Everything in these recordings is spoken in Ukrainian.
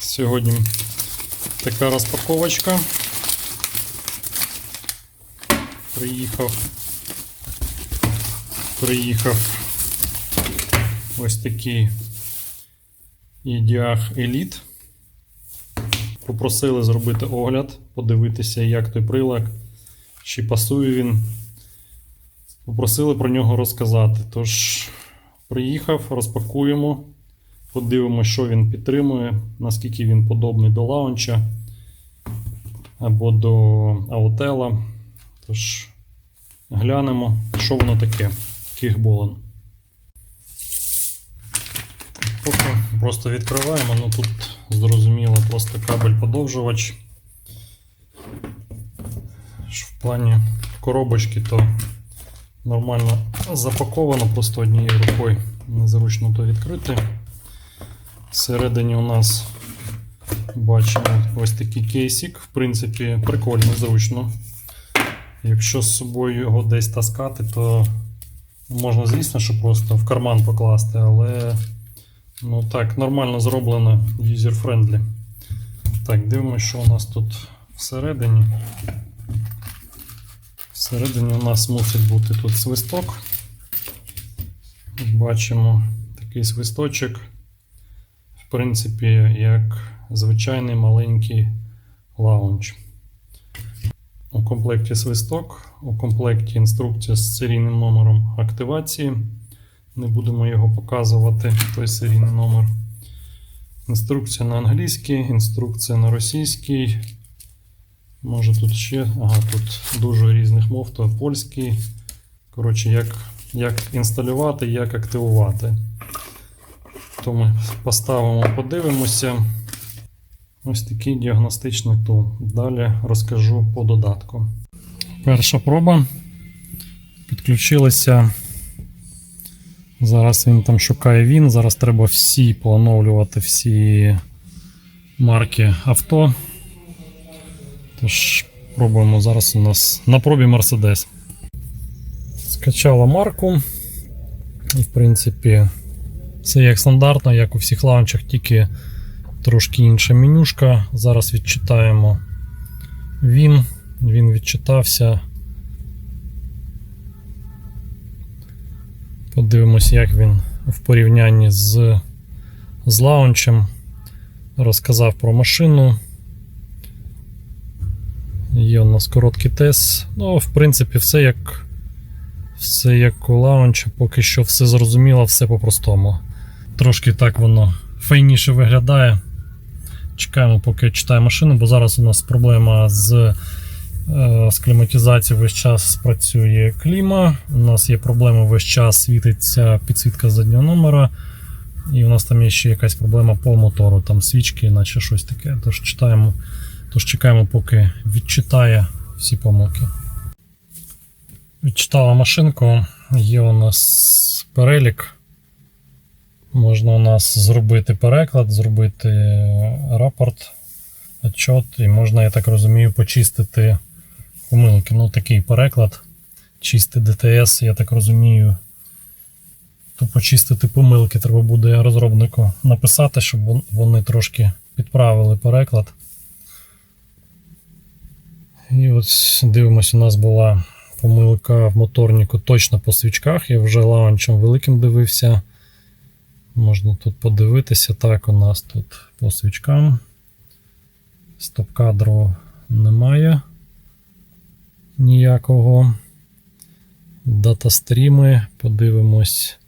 Сьогодні така розпаковочка. Приїхав. Приїхав ось такий EDH Elite. Попросили зробити огляд, подивитися, як той прилад, чи пасує він. Попросили про нього розказати. Тож, приїхав, розпакуємо, подивимося, що він підтримує, наскільки він подобний до лаунча або до аутела. Тож, глянемо, що воно таке. Кігболен. Поки просто відкриваємо, ну тут зрозуміло просто кабель подовжувач. В плані коробочки то нормально запаковано, просто однією рукою незручно то відкрити. Всередині у нас бачимо ось такий кейсик. В принципі, прикольно, зручно. Якщо з собою його десь таскати, то можна, звісно, що просто в карман покласти, але ну так, нормально зроблено, user-friendly. Так, дивимося, що у нас тут всередині. Всередині у нас мусить бути тут свисток. Бачимо такий свисточок. В принципі, як звичайний маленький лаунч. У комплекті свисток, у комплекті інструкція з серійним номером активації. Не будемо його показувати, той серійний номер. Інструкція на англійській, інструкція на російській. Може тут ще. Ага, тут дуже різних мов, то польський. Коротше, як, як інсталювати, як активувати. То ми поставимо, подивимося. Ось такий діагностичний тул. Далі розкажу по додатку. Перша проба. Підключилися. Зараз він там шукає він. Зараз треба всі пооновлювати всі марки авто. Тож, пробуємо зараз у нас на пробі Mercedes. Скачала марку. І, в принципі, все як стандартно, як у всіх лаунчах, тільки трошки інша менюшка. Зараз відчитаємо він. Він відчитався. Подивимося, як він в порівнянні з, з лаунчем. Розказав про машину. Є у нас короткий тест. Ну, в принципі, все як все як у лаунчі, поки що все зрозуміло, все по-простому. Трошки так воно файніше виглядає. Чекаємо, поки читає машину, бо зараз у нас проблема з, е, з кліматизацією весь час працює кліма. У нас є проблема весь час світиться підсвітка заднього номера. І у нас там є ще якась проблема по мотору, там свічки, наче щось таке. Тож читаємо. Тож чекаємо, поки відчитає всі помилки. Відчитала машинку, є у нас перелік. Можна у нас зробити переклад, зробити рапорт, отчет, і можна, я так розумію, почистити помилки. Ну, такий переклад. Чисти ДТС, я так розумію. То почистити помилки треба буде розробнику написати, щоб вони трошки підправили переклад. І ось дивимось, у нас була помилка в моторнику точно по свічках. Я вже лаунчем великим дивився. Можна тут подивитися. Так, у нас тут по свічкам. Стоп-кадру немає ніякого. Датастріми. Подивимось.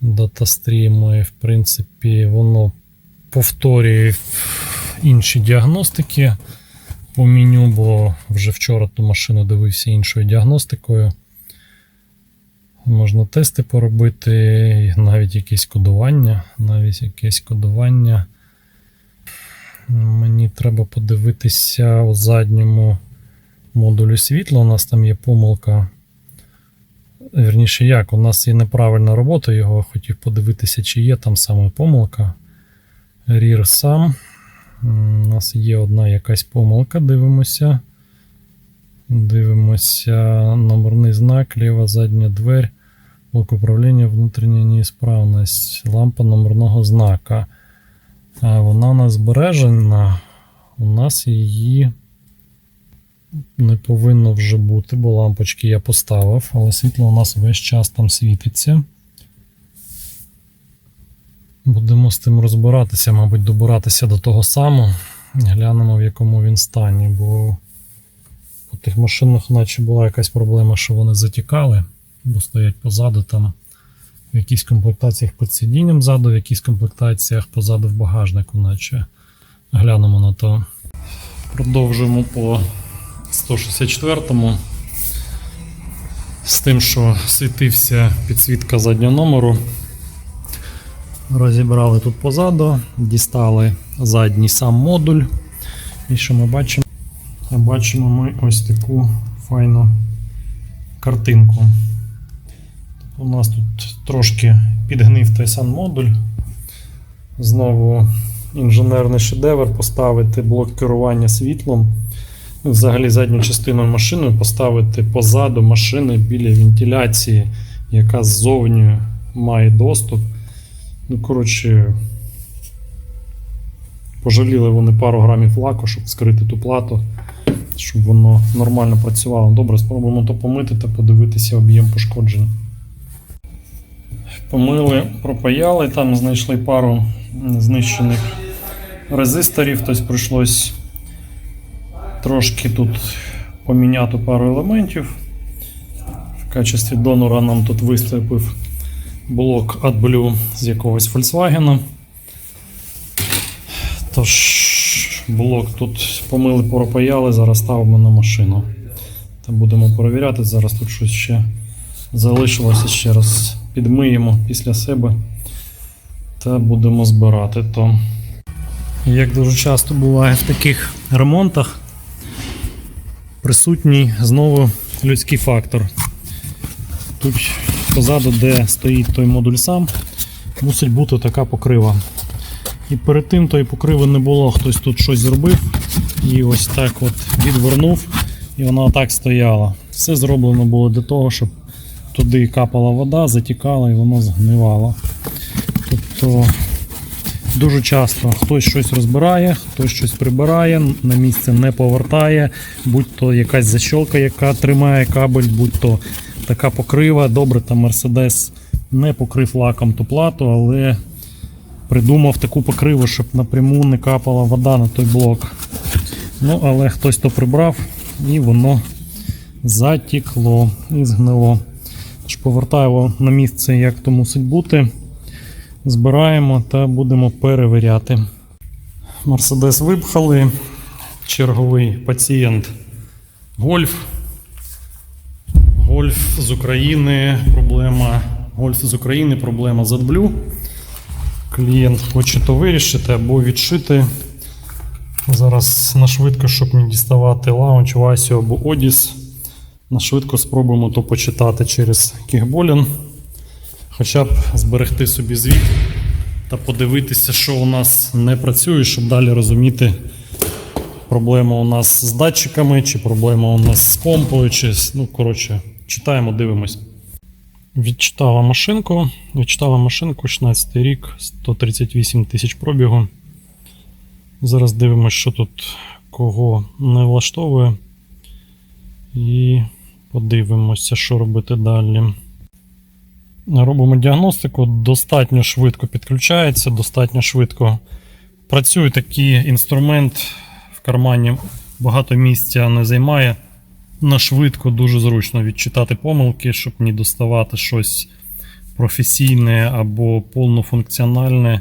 Датастріми, в принципі, воно повторює інші діагностики по меню, бо вже вчора ту машину дивився іншою діагностикою. Можна тести поробити, навіть якесь кодування. Навіть якесь кодування. Мені треба подивитися у задньому модулі світла. У нас там є помилка. Вірніше, як? У нас є неправильна робота його. Хотів подивитися, чи є там саме помилка. Rear сам. У нас є одна якась помилка, дивимося. Дивимося номерний знак, ліва задня дверь. Блок управління внутрішня неісправність, лампа номерного знака. Вона у нас збережена. У нас її не повинно вже бути, бо лампочки я поставив, але світло у нас весь час там світиться. Будемо з тим розбиратися, мабуть, добиратися до того самого. Глянемо, в якому він стані, бо по тих машинах, наче була якась проблема, що вони затікали, бо стоять позаду там в якісь комплектаціях під сидінням ззаду, в якісь комплектаціях позаду в багажнику, наче глянемо на то. Продовжуємо по 164-му. З тим, що світився підсвітка заднього номеру. Розібрали тут позаду, дістали задній сам модуль. І що ми бачимо? Бачимо ми ось таку файну картинку. У нас тут трошки підгнив той сам модуль. Знову інженерний шедевр поставити блок керування світлом. Ну, Взагалі задню частину машини поставити позаду машини біля вентиляції, яка ззовні має доступ. Ну, коротше, пожаліли вони пару грамів лаку, щоб скрити ту плату, щоб воно нормально працювало. Добре, спробуємо то помити та подивитися об'єм пошкоджень. Помили, пропаяли, там знайшли пару знищених резисторів, тобто прийшлось трошки тут поміняти пару елементів. В качестві донора нам тут виступив блок AdBlue з якогось Volkswagen. Тож, блок тут помили, пропаяли, зараз ставимо на машину. Та будемо перевіряти. Зараз тут щось ще залишилося. Ще раз підмиємо після себе та будемо збирати то. Як дуже часто буває в таких ремонтах, присутній знову людський фактор. Тут позаду, де стоїть той модуль сам, мусить бути така покрива. І перед тим тої покриви не було, хтось тут щось зробив і ось так от відвернув, і вона отак стояла. Все зроблено було для того, щоб туди капала вода, затікала і воно згнивало. Тобто дуже часто хтось щось розбирає, хтось щось прибирає, на місце не повертає, будь то якась защолка, яка тримає кабель, будь то така покрива. Добре, там Mercedes не покрив лаком ту плату, але придумав таку покриву, щоб напряму не капала вода на той блок. Ну, але хтось то прибрав і воно затікло і згнило. Тож повертаємо на місце, як то мусить бути. Збираємо та будемо перевіряти. Мерседес випхали. Черговий пацієнт Гольф. Гольф з України. Проблема. Гольф з України, проблема з AdBlue. Клієнт хоче то вирішити або відшити. Зараз на швидко, щоб не діставати лаунч, Васю або Одіс. На швидко спробуємо то почитати через Кігболін. Хоча б зберегти собі звіт та подивитися, що у нас не працює, щоб далі розуміти, проблема у нас з датчиками, чи проблема у нас з помпою, чи ну, коротше, читаємо, дивимось. Відчитала машинку. Відчитала машинку 16 рік, 138 тисяч пробігу. Зараз дивимося, що тут кого не влаштовує. І подивимося, що робити далі. Робимо діагностику, достатньо швидко підключається, достатньо швидко працює такий інструмент в кармані, багато місця не займає. На швидко дуже зручно відчитати помилки, щоб не доставати щось професійне або повнофункціональне.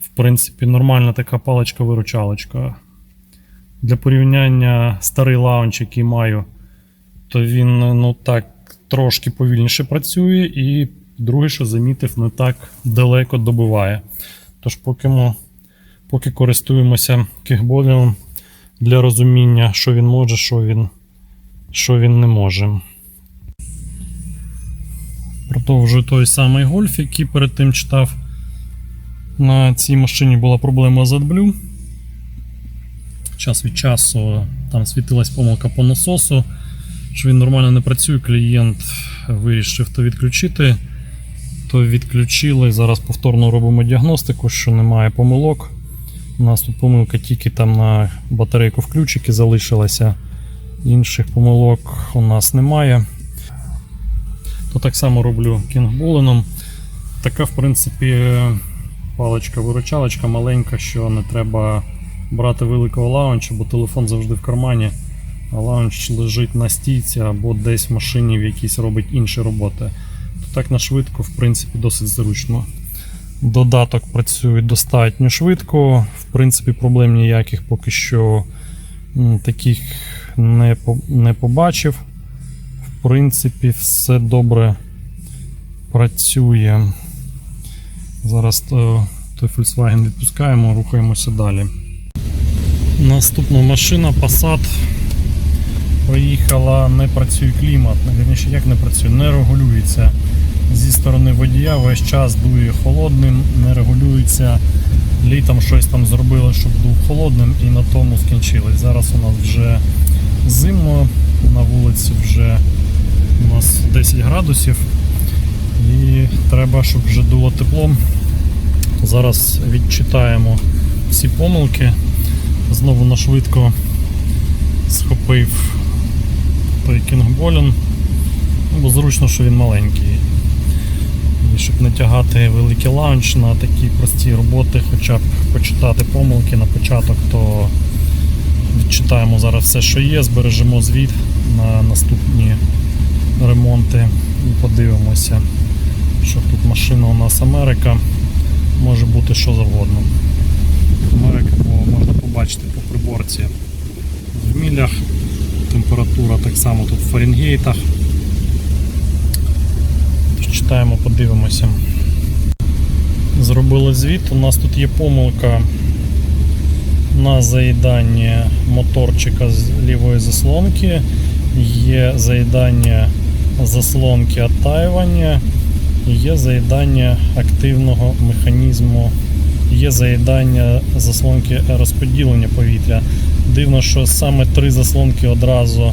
В принципі, нормальна така паличка-виручалочка. Для порівняння старий лаунч, який маю, то він ну так трошки повільніше працює, і друге, що замітив, не так далеко добиває. Тож, поки ми поки користуємося кікболем для розуміння, що він може, що він, що він не може. Продовжую той самий гольф, який перед тим читав. На цій машині була проблема з AdBlue. Час від часу там світилась помилка по насосу, що він нормально не працює. Клієнт вирішив то відключити. то відключили. Зараз повторно робимо діагностику, що немає помилок. У нас тут помилка тільки там на батарейку включики залишилася. Інших помилок у нас немає. То так само роблю кінгболеном. Така, в принципі, паличка-виручалочка маленька, що не треба брати великого лаунча, бо телефон завжди в кармані, а лаунч лежить на стійці або десь в машині в якійсь робить інші роботи. То так на швидко, в принципі, досить зручно. Додаток працює достатньо швидко. В принципі, проблем ніяких поки що таких не, не побачив. В принципі, все добре працює. Зараз то, той Volkswagen відпускаємо, рухаємося далі. Наступна машина Passat проїхала, не працює клімат. Найвірніше, як не працює, не регулюється зі сторони водія, весь час дує холодним, не регулюється. Літом щось там зробили, щоб дув холодним, і на тому скінчилось. Зараз у нас вже зимно, на вулиці вже у нас 10 градусів. І треба, щоб вже дуло теплом. Зараз відчитаємо всі помилки. Знову на швидко схопив той кінгболін. Бо зручно, що він маленький. І щоб не тягати великий лаунч на такі прості роботи, хоча б почитати помилки на початок, то відчитаємо зараз все, що є, збережемо звіт на наступні ремонти і подивимося, що тут машина у нас Америка, може бути що завгодно. Америка можна побачити по приборці в мілях. Температура так само тут в Фаренгейтах. Читаємо, подивимося. Зробили звіт. У нас тут є помилка на заїдання моторчика з лівої заслонки, є заїдання заслонки оттаювання, є заїдання активного механізму, є заїдання заслонки розподілення повітря. Дивно, що саме три заслонки одразу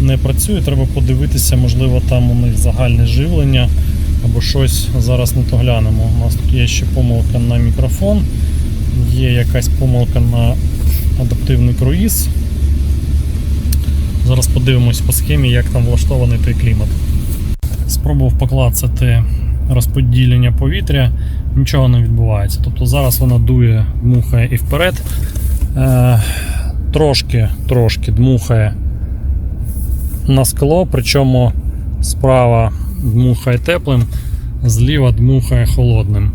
не працює. Треба подивитися, можливо, там у них загальне живлення або щось. Зараз ми то глянемо. У нас тут є ще помилка на мікрофон, є якась помилка на адаптивний круїз. Зараз подивимось по схемі, як там влаштований той клімат. Спробував поклацати розподілення повітря, нічого не відбувається. Тобто зараз вона дує, дмухає і вперед. Е, трошки, трошки дмухає на скло, причому справа дмухає теплим, зліва дмухає холодним.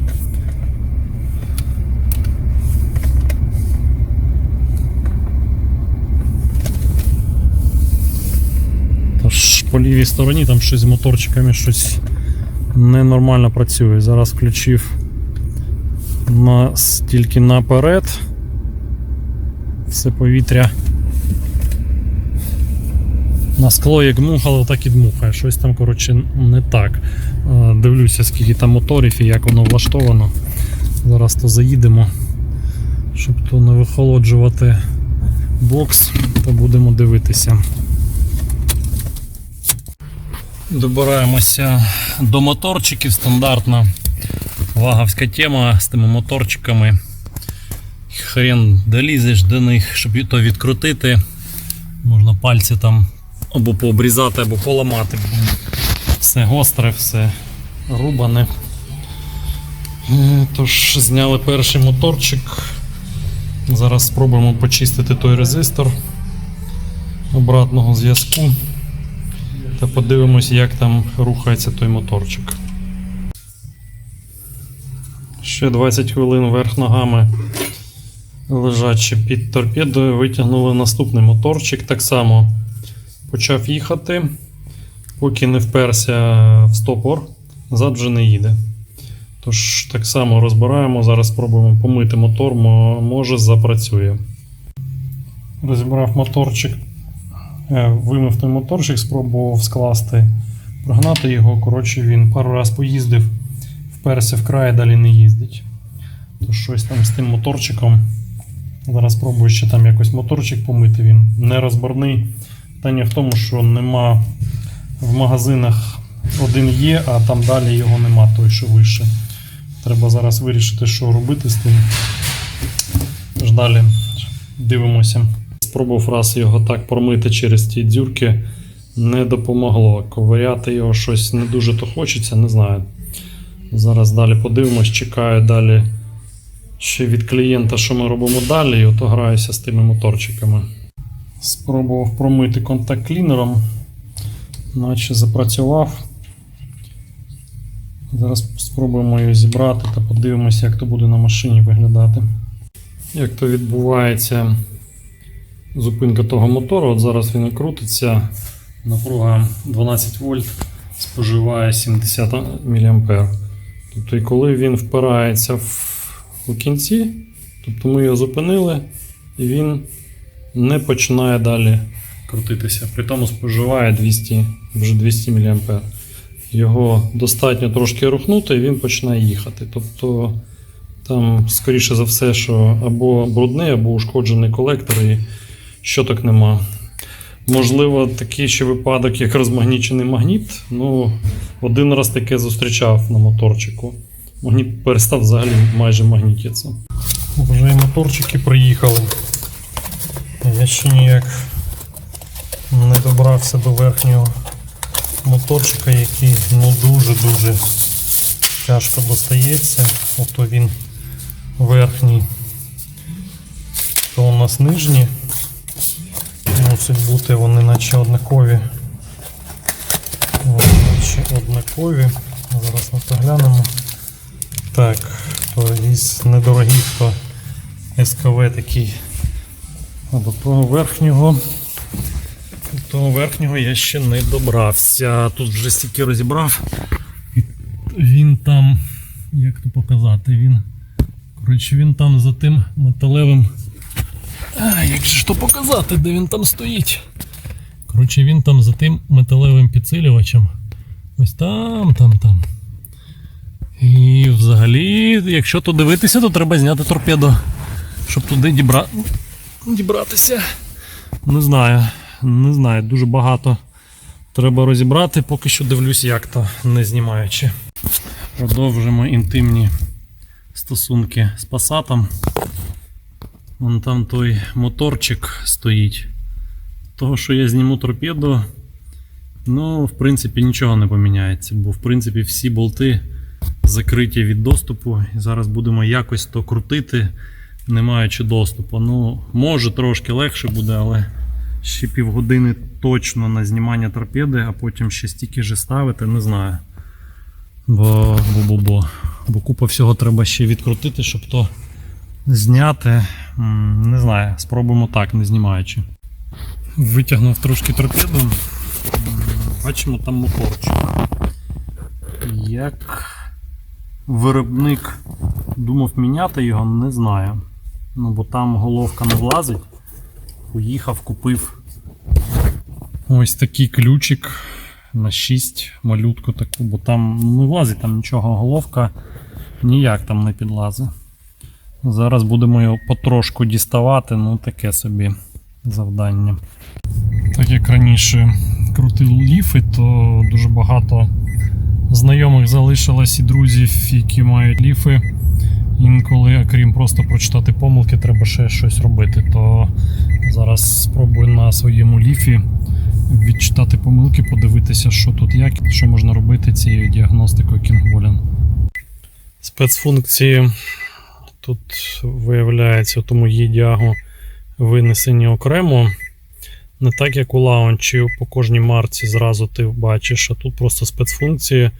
Тож по лівій стороні там щось з моторчиками щось ненормально працює. Зараз включив на, тільки наперед. Все повітря на скло як дмухало, так і дмухає. Щось там, коротше, не так. Е, Дивлюся, скільки там моторів і як воно влаштовано. Зараз то заїдемо, щоб то не вихолоджувати бокс, то будемо дивитися. Добираємося до моторчиків стандартна ваговська тема з тими моторчиками. Хрен долізеш до них, щоб то відкрутити. Можна пальці там або пообрізати, або поламати. Все гостре, все рубане. Тож, зняли перший моторчик. Зараз спробуємо почистити той резистор обратного зв'язку. Та подивимось, як там рухається той моторчик. Ще 20 хвилин вверх ногами лежачи під торпедою, витягнули наступний моторчик. Так само почав їхати, поки не вперся в стопор, зад вже не їде. Тож так само розбираємо. Зараз спробуємо помити мотор, може запрацює. Розібрав моторчик, е, вимив той моторчик, спробував скласти, прогнати його. Коротше, він пару раз поїздив, вперся в край, далі не їздить. То щось там з тим моторчиком. Зараз спробую ще там якось моторчик помити. Він не розборний. Питання в тому, що нема в магазинах один є, а там далі його нема, той, що вище. Треба зараз вирішити, що робити з тим. Тож далі дивимося. Спробував раз його так промити через ті дзюрки. Не допомогло. Ковиряти його щось не дуже то хочеться, не знаю. Зараз далі подивимось, чекаю далі ще від клієнта, що ми робимо далі, і ото граюся з тими моторчиками. Спробував промити контакт клінером, наче запрацював. Зараз спробуємо його зібрати та подивимося, як то буде на машині виглядати. Як то відбувається зупинка того мотору. От зараз він крутиться, напруга 12 вольт споживає 70 мА. Тобто, і коли він впирається в, у кінці, тобто ми його зупинили, і він не починає далі крутитися. При тому споживає 200, вже 200 мА. Його достатньо трошки рухнути, і він починає їхати. Тобто там, скоріше за все, що або брудний, або ушкоджений колектор, і щоток нема. Можливо, такий ще випадок, як розмагнічений магніт. Ну, один раз таке зустрічав на моторчику. Магніт перестав взагалі майже магнітитися. Вже і моторчики приїхали. Я ще ніяк не добрався до верхнього моторчика, який ну дуже-дуже тяжко достається. Ото він верхній, то у нас нижній. Мусить бути вони наче однакові. Вони наче однакові. Зараз на то глянемо. Так, то із недорогих, то СКВ такий. А до того верхнього. До того верхнього я ще не добрався. Тут вже стільки розібрав. Він там, як то показати, він. Коротше, він там за тим металевим. А, як же ж то показати, де він там стоїть? Коротше, він там за тим металевим підсилювачем. Ось там, там, там. І взагалі, якщо то дивитися, то треба зняти торпедо, щоб туди дібра... дібратися. Не знаю, не знаю, дуже багато треба розібрати, поки що дивлюсь, як то не знімаючи. Продовжимо інтимні стосунки з пасатом. Вон там той моторчик стоїть. Того, що я зніму торпеду, ну, в принципі, нічого не поміняється, бо в принципі всі болти закриті від доступу. І зараз будемо якось то крутити, не маючи доступу. Ну, може трошки легше буде, але ще півгодини точно на знімання торпеди, а потім ще стільки же ставити, не знаю. Бо, бо, бо, бо. бо купа всього треба ще відкрутити, щоб то зняти. Не знаю, спробуємо так, не знімаючи. Витягнув трошки торпеду. Бачимо там моторчик. Як виробник думав міняти його, не знаю. Ну, бо там головка не влазить. Поїхав, купив ось такий ключик на 6 малютку таку, бо там не влазить там нічого, головка ніяк там не підлазить. Зараз будемо його потрошку діставати, ну таке собі завдання. Так як раніше крутив ліфи, то дуже багато знайомих залишилось і друзів, які мають ліфи. Інколи, окрім просто прочитати помилки, треба ще щось робити. То зараз спробую на своєму ліфі відчитати помилки, подивитися, що тут як, що можна робити цією діагностикою Kingbolin. Спецфункції тут виявляється, тому є діагу винесені окремо. Не так, як у лаунчі, по кожній марці зразу ти бачиш, а тут просто спецфункції.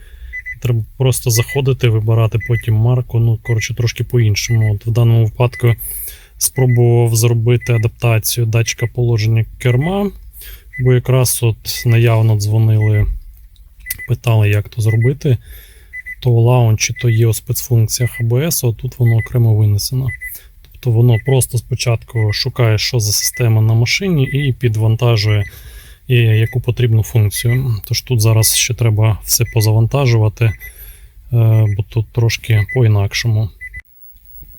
Треба просто заходити, вибирати потім марку. Ну, коротше, трошки по-іншому. От в даному випадку спробував зробити адаптацію датчика положення керма, бо якраз от наявно дзвонили, питали, як то зробити. То лаунчі то є у спецфункціях ABS, а тут воно окремо винесено. Тобто воно просто спочатку шукає, що за система на машині, і підвантажує яку потрібну функцію. Тож тут зараз ще треба все позавантажувати, е, бо тут трошки по-інакшому.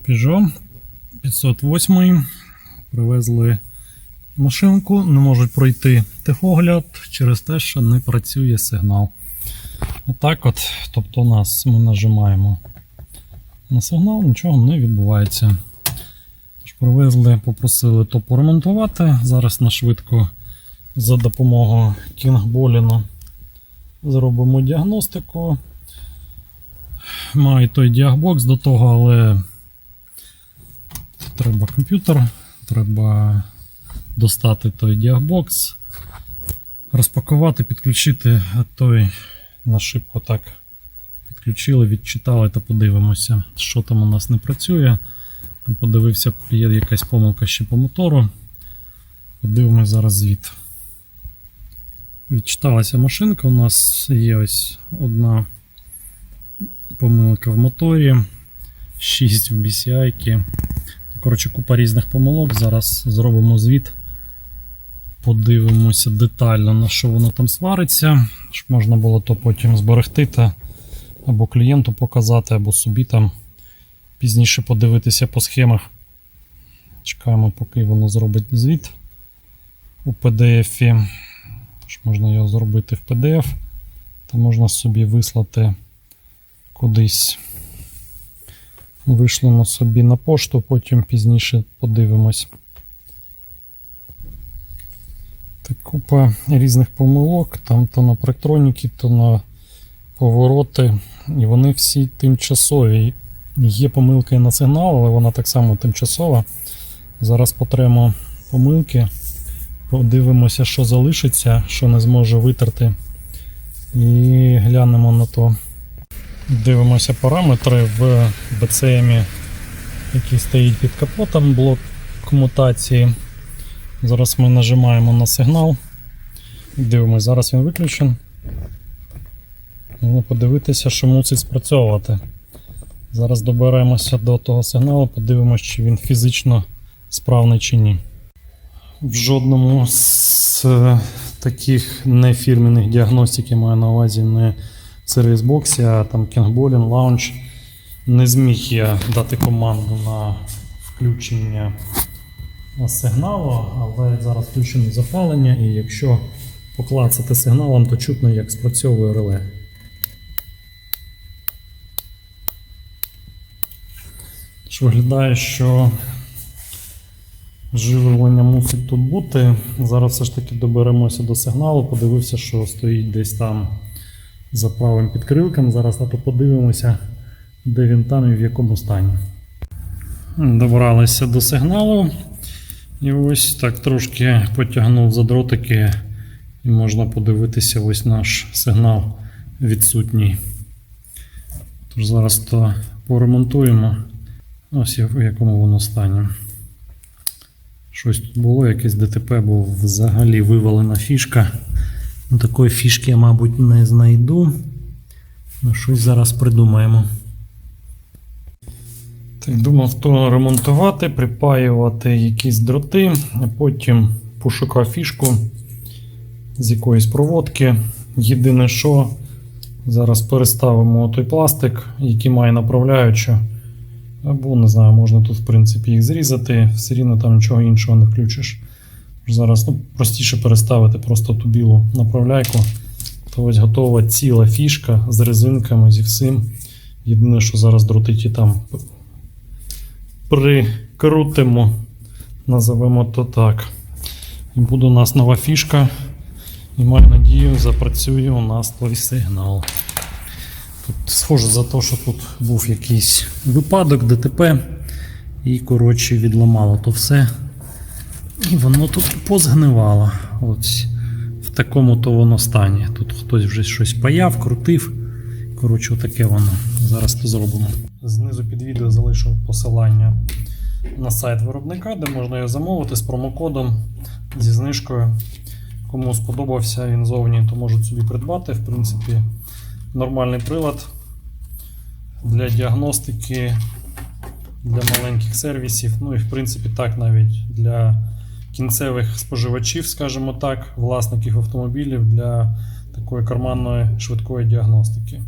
Peugeot 508 привезли машинку, не можуть пройти техогляд через те, що не працює сигнал. Отак от. Тобто у нас ми нажимаємо на сигнал, нічого не відбувається. Тож привезли, попросили то поремонтувати. Зараз на швидко за допомогою Кінгболіна зробимо діагностику. Маю той діагбокс до того, але треба комп'ютер, треба достати той діагбокс, розпакувати, підключити той на шибко так підключили, відчитали та подивимося, що там у нас не працює. Подивився, є якась помилка ще по мотору. Подивимось зараз звіт. Відчиталася машинка. У нас є ось одна помилка в моторі, 6 в BCI. Коротше, купа різних помилок. Зараз зробимо звіт. Подивимося детально, на що воно там свариться, щоб можна було то потім зберегти та або клієнту показати, або собі там пізніше подивитися по схемах. Чекаємо, поки воно зробить звіт у PDF. Тож можна його зробити в PDF, та можна собі вислати кудись. Вишлемо собі на пошту, потім пізніше подивимось. Так, купа різних помилок, там то на проектроніки, то на повороти, і вони всі тимчасові. Є помилка і на сигнал, але вона так само тимчасова. Зараз потремо помилки, подивимося, що залишиться, що не зможе витерти. І глянемо на то. Дивимося параметри в BCM, який стоїть під капотом, блок комутації. Зараз ми нажимаємо на сигнал. Дивимося, зараз він виключений. Можна подивитися, що мусить спрацьовувати. Зараз доберемося до того сигналу, подивимося, чи він фізично справний чи ні. В жодному з е, таких нефірменних діагностик я маю на увазі не в а там Kingbolin, Launch. Не зміг я дати команду на включення сигналу, але зараз включено запалення, і якщо поклацати сигналом, то чутно, як спрацьовує реле. Тож виглядає, що живлення мусить тут бути. Зараз все ж таки доберемося до сигналу, подивився, що стоїть десь там за правим підкрилком. Зараз то подивимося, де він там і в якому стані. Добралися до сигналу. І ось так трошки потягнув за дротики, і можна подивитися, ось наш сигнал відсутній. Тож зараз то поремонтуємо. Ось в якому воно стані. Щось тут було, якесь ДТП, бо взагалі вивалена фішка. Ну, Такої фішки я, мабуть, не знайду. Ну, щось зараз придумаємо. Так, думав то ремонтувати, припаювати якісь дроти, а потім пошукав фішку з якоїсь проводки. Єдине, що зараз переставимо той пластик, який має направляючу. Або, не знаю, можна тут, в принципі, їх зрізати, все рівно там нічого іншого не включиш. Зараз ну, простіше переставити просто ту білу направляйку. То ось готова ціла фішка з резинками, зі всім. Єдине, що зараз дротиті там прикрутимо, називемо то так. І буде у нас нова фішка. І маю надію, запрацює у нас той сигнал. Тут схоже за те, що тут був якийсь випадок, ДТП. І, коротше, відламало то все. І воно тут позгнивало. Ось в такому то воно стані. Тут хтось вже щось паяв, крутив. Коротше, таке воно. Зараз то зробимо. Знизу під відео залишу посилання на сайт виробника, де можна його замовити з промокодом зі знижкою. Кому сподобався він зовні, то можуть собі придбати. В принципі, нормальний прилад для діагностики, для маленьких сервісів. Ну і в принципі так навіть для кінцевих споживачів, скажімо так, власників автомобілів для такої карманної швидкої діагностики.